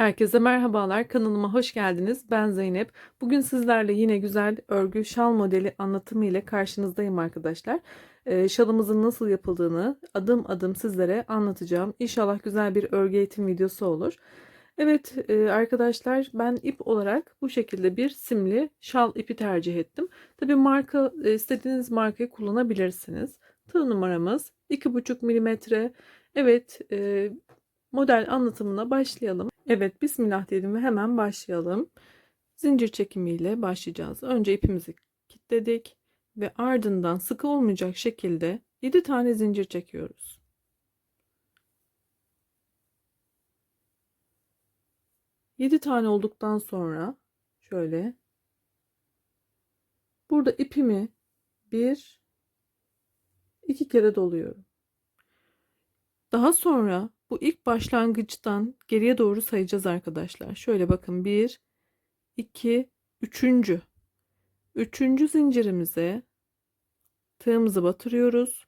Herkese merhabalar. Kanalıma hoş geldiniz. Ben Zeynep. Bugün sizlerle yine güzel örgü şal modeli anlatımı ile karşınızdayım arkadaşlar. Ee, şalımızın nasıl yapıldığını adım adım sizlere anlatacağım. İnşallah güzel bir örgü eğitim videosu olur. Evet e, arkadaşlar ben ip olarak bu şekilde bir simli şal ipi tercih ettim. Tabi marka e, istediğiniz markayı kullanabilirsiniz. Tığ numaramız 2,5 milimetre. Evet e, model anlatımına başlayalım. Evet bismillah dedim ve hemen başlayalım. Zincir çekimiyle başlayacağız. Önce ipimizi kilitledik ve ardından sıkı olmayacak şekilde 7 tane zincir çekiyoruz. Yedi tane olduktan sonra şöyle burada ipimi bir iki kere doluyorum. Daha sonra bu ilk başlangıçtan geriye doğru sayacağız arkadaşlar. Şöyle bakın 1, 2, 3. Üçüncü zincirimize tığımızı batırıyoruz.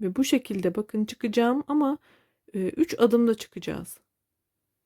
Ve bu şekilde bakın çıkacağım ama 3 e, adımda çıkacağız.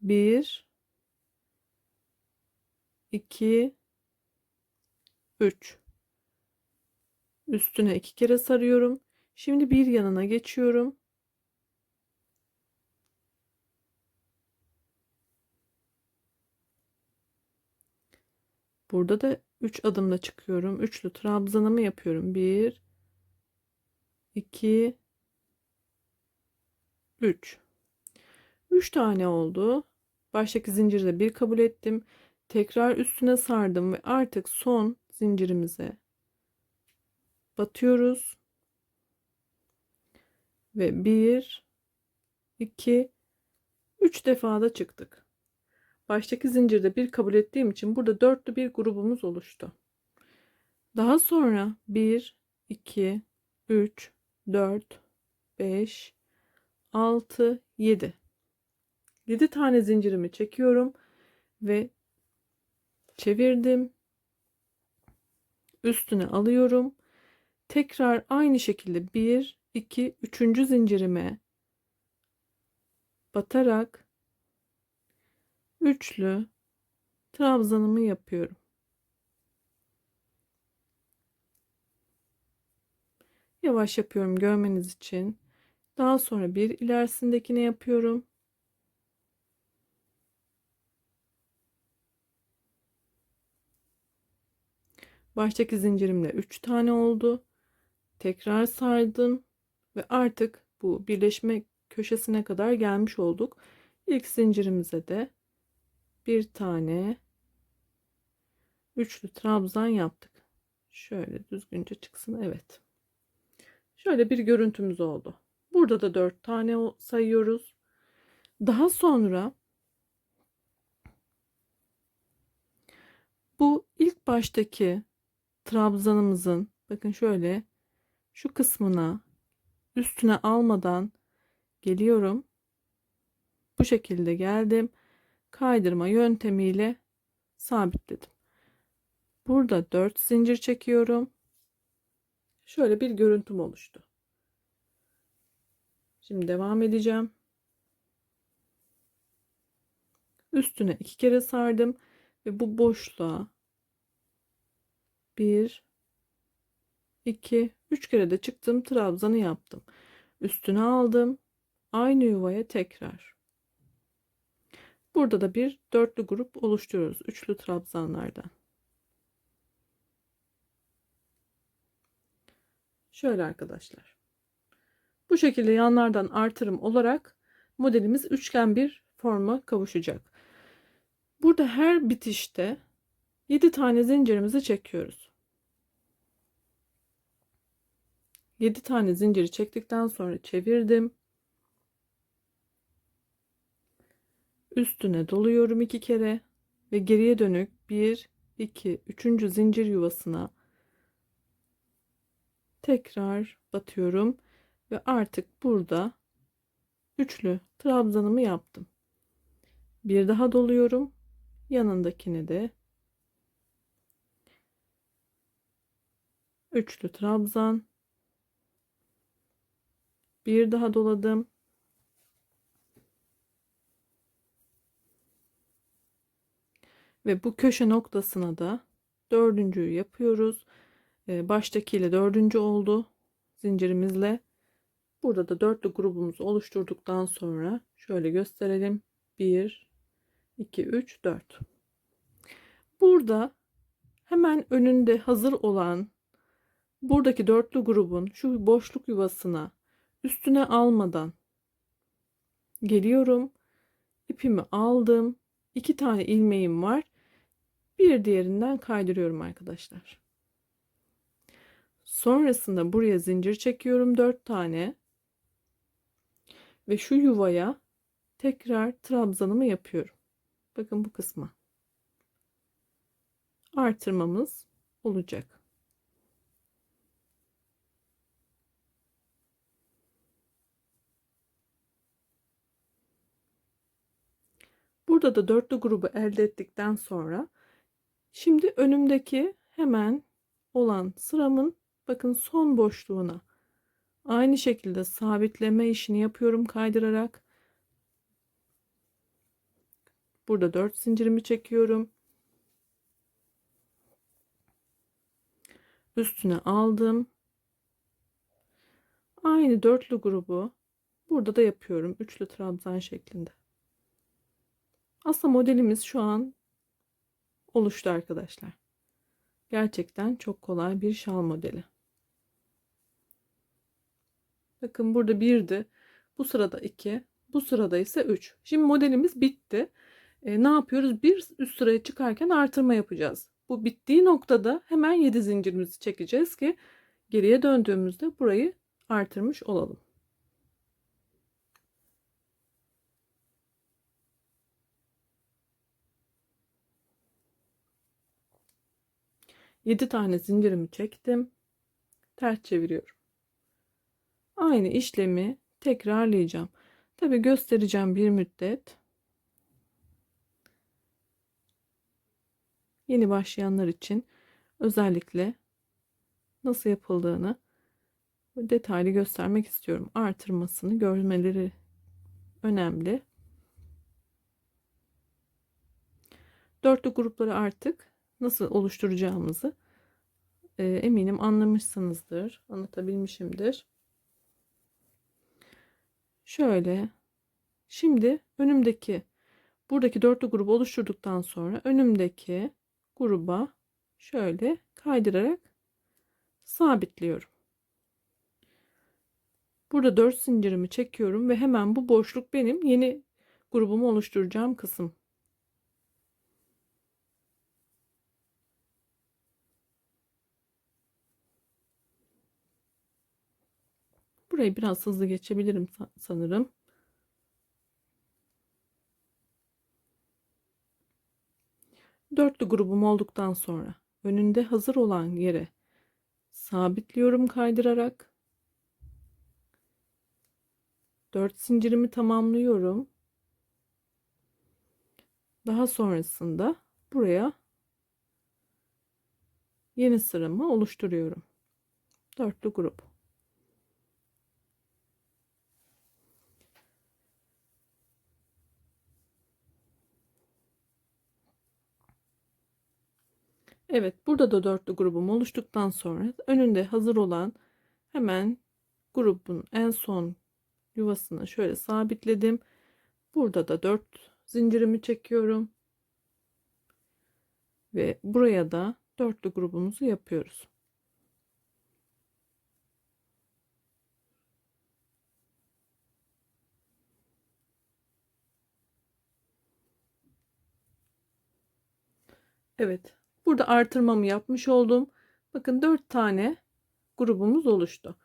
1 2 3 Üstüne iki kere sarıyorum. Şimdi bir yanına geçiyorum. Burada da 3 adımda çıkıyorum. Üçlü trabzanımı yapıyorum. 1 2 3 3 tane oldu. Baştaki zincirde bir kabul ettim. Tekrar üstüne sardım ve artık son zincirimize batıyoruz. Ve 1 2 3 defa da çıktık. Baştaki zincirde bir kabul ettiğim için burada dörtlü bir grubumuz oluştu. Daha sonra 1, 2, 3, 4, 5, 6, 7. 7 tane zincirimi çekiyorum ve çevirdim. Üstüne alıyorum. Tekrar aynı şekilde 1, 2, 3. zincirime batarak üçlü trabzanımı yapıyorum. Yavaş yapıyorum görmeniz için. Daha sonra bir ilerisindekine yapıyorum. Baştaki zincirimle 3 tane oldu. Tekrar sardım ve artık bu birleşme köşesine kadar gelmiş olduk. İlk zincirimize de bir tane üçlü trabzan yaptık. Şöyle düzgünce çıksın. Evet. Şöyle bir görüntümüz oldu. Burada da dört tane sayıyoruz. Daha sonra bu ilk baştaki trabzanımızın bakın şöyle şu kısmına üstüne almadan geliyorum. Bu şekilde geldim kaydırma yöntemiyle sabitledim. Burada 4 zincir çekiyorum. Şöyle bir görüntüm oluştu. Şimdi devam edeceğim. Üstüne iki kere sardım ve bu boşluğa 1 2 3 kere de çıktım trabzanı yaptım. Üstüne aldım. Aynı yuvaya tekrar Burada da bir dörtlü grup oluşturuyoruz. Üçlü trabzanlardan. Şöyle arkadaşlar. Bu şekilde yanlardan artırım olarak modelimiz üçgen bir forma kavuşacak. Burada her bitişte 7 tane zincirimizi çekiyoruz. 7 tane zinciri çektikten sonra çevirdim. Üstüne doluyorum iki kere ve geriye dönük 1 2 3. zincir yuvasına tekrar batıyorum ve artık burada üçlü trabzanımı yaptım. Bir daha doluyorum. Yanındakine de üçlü trabzan bir daha doladım Ve bu köşe noktasına da dördüncüyü yapıyoruz. Ee, baştakiyle dördüncü oldu zincirimizle. Burada da dörtlü grubumuzu oluşturduktan sonra şöyle gösterelim. 1, 2, 3, 4. Burada hemen önünde hazır olan buradaki dörtlü grubun şu boşluk yuvasına üstüne almadan geliyorum. İpimi aldım. iki tane ilmeğim var. Bir diğerinden kaydırıyorum arkadaşlar. Sonrasında buraya zincir çekiyorum 4 tane. Ve şu yuvaya tekrar trabzanımı yapıyorum. Bakın bu kısma. Artırmamız olacak. Burada da dörtlü grubu elde ettikten sonra şimdi önümdeki hemen olan sıramın bakın son boşluğuna aynı şekilde sabitleme işini yapıyorum kaydırarak. Burada 4 zincirimi çekiyorum. Üstüne aldım. Aynı dörtlü grubu burada da yapıyorum. Üçlü trabzan şeklinde. Aslında modelimiz şu an oluştu arkadaşlar. Gerçekten çok kolay bir şal modeli. Bakın burada birdi. Bu sırada 2. Bu sırada ise 3. Şimdi modelimiz bitti. E, ne yapıyoruz? Bir üst sıraya çıkarken artırma yapacağız. Bu bittiği noktada hemen 7 zincirimizi çekeceğiz ki geriye döndüğümüzde burayı artırmış olalım. 7 tane zincirimi çektim. Ters çeviriyorum. Aynı işlemi tekrarlayacağım. Tabi göstereceğim bir müddet. Yeni başlayanlar için özellikle nasıl yapıldığını detaylı göstermek istiyorum. Artırmasını görmeleri önemli. Dörtlü grupları artık nasıl oluşturacağımızı e, eminim anlamışsınızdır. Anlatabilmişimdir. Şöyle. Şimdi önümdeki buradaki dörtlü grubu oluşturduktan sonra önümdeki gruba şöyle kaydırarak sabitliyorum. Burada 4 zincirimi çekiyorum ve hemen bu boşluk benim yeni grubumu oluşturacağım kısım. Burayı biraz hızlı geçebilirim sanırım. Dörtlü grubum olduktan sonra önünde hazır olan yere sabitliyorum kaydırarak. Dört zincirimi tamamlıyorum. Daha sonrasında buraya yeni sıramı oluşturuyorum. Dörtlü grup. Evet burada da dörtlü grubum oluştuktan sonra önünde hazır olan hemen grubun en son yuvasını şöyle sabitledim. Burada da dört zincirimi çekiyorum. Ve buraya da dörtlü grubumuzu yapıyoruz. Evet Burada artırmamı yapmış oldum. Bakın 4 tane grubumuz oluştu.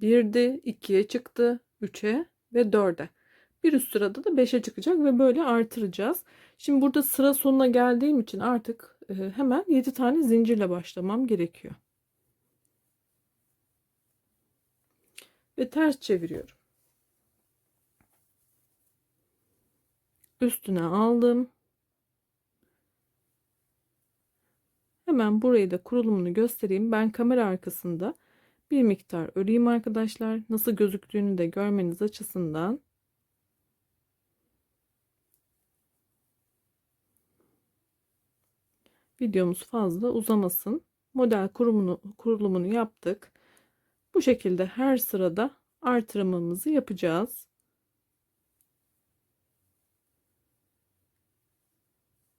1'de 2'ye çıktı, 3'e ve 4'e. Bir üst sırada da 5'e çıkacak ve böyle artıracağız. Şimdi burada sıra sonuna geldiğim için artık e, hemen 7 tane zincirle başlamam gerekiyor. Ve ters çeviriyorum. Üstüne aldım. Hemen burayı da kurulumunu göstereyim. Ben kamera arkasında bir miktar öreyim arkadaşlar. Nasıl gözüktüğünü de görmeniz açısından. videomuz fazla uzamasın. Model kurumunu, kurulumunu yaptık. Bu şekilde her sırada artırımımızı yapacağız.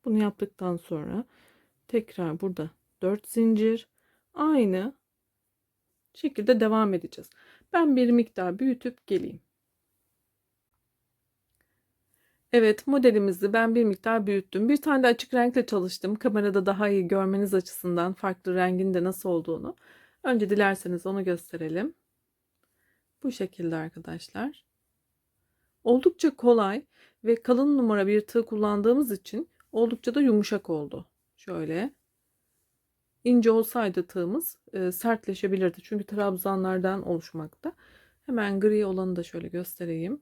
Bunu yaptıktan sonra tekrar burada 4 zincir aynı şekilde devam edeceğiz. Ben bir miktar büyütüp geleyim. Evet modelimizi ben bir miktar büyüttüm. Bir tane de açık renkle çalıştım. Kamerada daha iyi görmeniz açısından farklı rengin de nasıl olduğunu. Önce dilerseniz onu gösterelim. Bu şekilde arkadaşlar. Oldukça kolay ve kalın numara bir tığ kullandığımız için oldukça da yumuşak oldu. Şöyle. İnce olsaydı tığımız e, sertleşebilirdi. Çünkü trabzanlardan oluşmakta. Hemen gri olanı da şöyle göstereyim.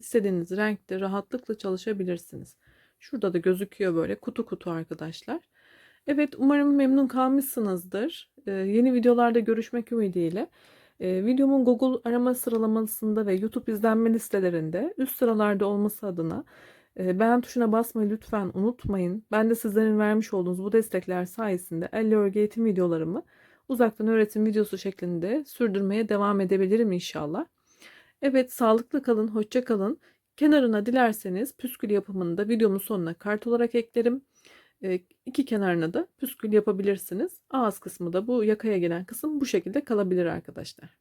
İstediğiniz renkte rahatlıkla çalışabilirsiniz. Şurada da gözüküyor böyle kutu kutu arkadaşlar. Evet umarım memnun kalmışsınızdır. Ee, yeni videolarda görüşmek ümidiyle. Ee, videomun Google arama sıralamasında ve YouTube izlenme listelerinde üst sıralarda olması adına beğen tuşuna basmayı lütfen unutmayın. Ben de sizlerin vermiş olduğunuz bu destekler sayesinde elle örgü eğitim videolarımı uzaktan öğretim videosu şeklinde sürdürmeye devam edebilirim inşallah. Evet sağlıklı kalın, hoşça kalın. Kenarına dilerseniz püskül yapımını da videomun sonuna kart olarak eklerim. E, iki kenarına da püskül yapabilirsiniz. Ağız kısmı da bu yakaya gelen kısım bu şekilde kalabilir arkadaşlar.